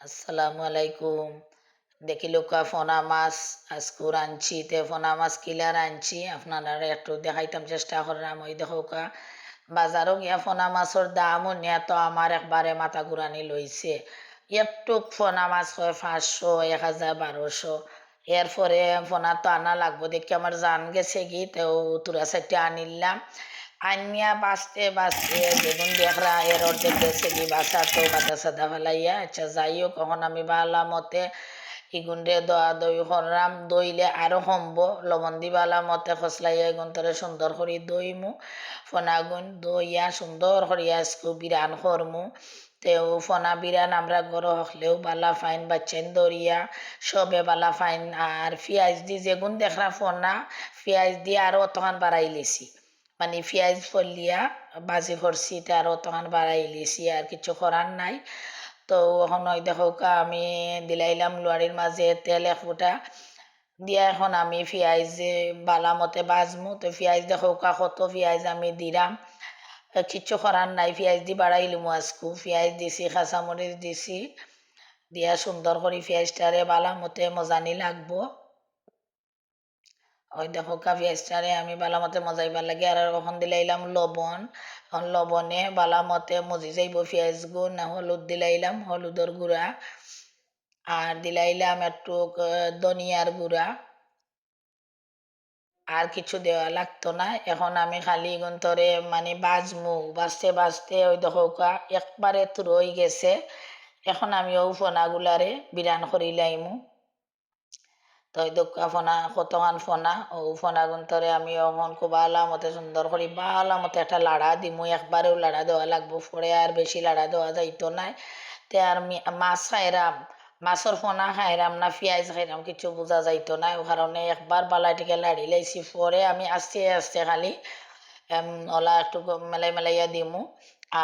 আসসালামু আলাইকুম। দেখিলো কা ফোনা মাছ আজকুর আনছি তে ফোনা মাছ কিলার আনছি আপনারা একটু দেখাইতাম চেষ্টা করলাম, ওই দেখো কা, বাজারও গিয়া ফোনা মাছের দামও নিয়ে তো আমার একবারে মাথা ঘুরানি লইছে একটু ফোনা মাছ হয় পাঁচশো, এক হাজার বারোশো এরপরে ফোনা তো আনা লাগবো, দেখি আমার জান গেছে কি তো তুরা সাইডে আনিলাম। আনিয়া বাঁচতে বাঁচতে যেদিন দেখরা এর অর্ধেক গেছে কি বাসা তো বাতা সাদা ফেলাইয়া আচ্ছা যাইও কখন আমি বালা মতে ইগুন্ডে দোয়া দই করলাম দইলে আরও কমবো লবণ দি বালা মতে খসলাইয়া এগুন তরে সুন্দর করি দইমু ফনাগুন দইয়া সুন্দর করিয়া আজকু বিরান করমু তেও ফনা বিরান আমরা গরো হকলেও বালা ফাইন বাচ্চেন দরিয়া সবে বালা ফাইন আর পিঁয়াজ দি যেগুন দেখরা ফনা পিঁয়াজ দিয়ে আরও অতখান বাড়াই লিছি। মানে পেঁয়াজ ফলিয়া, বাজি করছি আরও তখন বাড়াই লিছি আর কিছু করার নাই। তো এখন ওই দেখো আমি দিলাইলাম লোয়ারির মাঝে তেল এক ফুটা। দিয়া এখন আমি পেঁয়াজ বালা মতে বাজমু। তো পেঁয়াজ দেখো কত পেঁয়াজ আমি দিলাম কিচ্ছু করার নাই পেঁয়াজ দি বাড়াইলাম আজকু। পেঁয়াজ দিছি কাঁচামরিচ দিছি। দিয়া সুন্দর করে পেঁয়াজটারে বালা মতে মজানি লাগবো। ওই দেখো পেঁয়াজটারে আমি বালা মতে মজাইবার লাগে। আর ওখান দিলাইলাম লবণ। লবণে বালা মতে মজি যাইব, পেঁয়াজ গুণ হলুদ দিলাইলাম হলুদর গুঁড়া। আর দিলাইলাম একটু ধনিয়ার গুঁড়া। আর কিছু দেওয়া লাগতো না। এখন আমি খালি গন্তরে মানে বাজমু। বাজতে বাজতে ওই দেখো একবারে তুরই গেছে। এখন আমি ও ফোনাগুলারে বিরান করি লাইমু তো দোকা ফোনা কতখান ফোনা ও ফোনা গুন্তরে আমি অখন খুব মতে সুন্দর করি মতে একটা লাড়া দিমু একবারেও লাড়া দেওয়া লাগবো। পরে আর বেশি লাড়া দেওয়া যাইতো নাই। তে আর মাছ খাইরাম মাছের ফোনা খাইরাম না পেঁয়াজ খাইরাম কিছু বোঝা যাইতো না ও কারণে একবার বালাটিকে লাড়ি লাইছি পরে আমি আস্তে আস্তে খালি ওলা একটু মেলাই মেলাইয়া দিমু।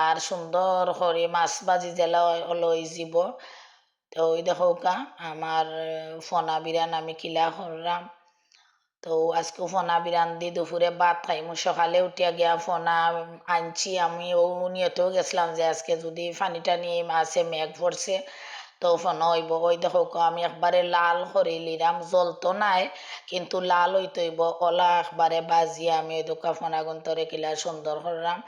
আর সুন্দর করে মাছ বাজি জেলা লই যাব তো ওই দেখো কা আমার ফোনা বিরান আমি কিলা করলাম। তো আজকে ফোনা বিরান দি দুপুরে ভাত খাইমু, সকালে উঠিয়া গিয়া ফোনা আনছি আমি, ও নিয়তেও গেছিলাম যে আজকে যদি পানিটা নিয়ে আছে মেঘ পড়ছে তো ফোন হইব। ওই দেখো আমি একবারে লাল করে লিরাম জল তো নাই, কিন্তু লাল হইতে হইব ওলা একবারে বাজিয়ে আমি ওই দোকা ফোনা গুন্তরে কিলা সুন্দর করলাম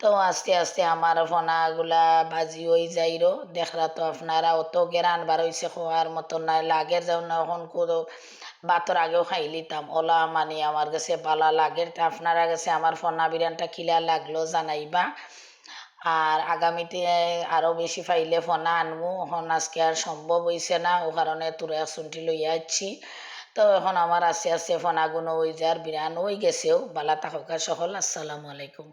তো আস্তে আস্তে আমার ফোনাগুলা বাজি হই যাইরো দেখরা তো আপনারা অত গেরান বার হইছে খোয়ার মতন নাই। লাগের না এখন কোনো বাতর আগেও খাই লিতাম ওলা মানে আমার কাছে বালা লাগের তা আপনারা কাছে আমার ফোনা বিরিয়ানটা খিলা লাগল, জানাইবা। আর আগামীতে আরও বেশি ফাইলে ফোনা আনব এখন আজকে আর সম্ভব হয়েছে না, ও কারণে তুরা শুনটি লইয়া যাচ্ছি তো এখন আমার আস্তে আস্তে ফোনাগুনো ওই যার বিরান ওই গেছেও। বালা তাহকা সকল আসসালামু আলাইকুম।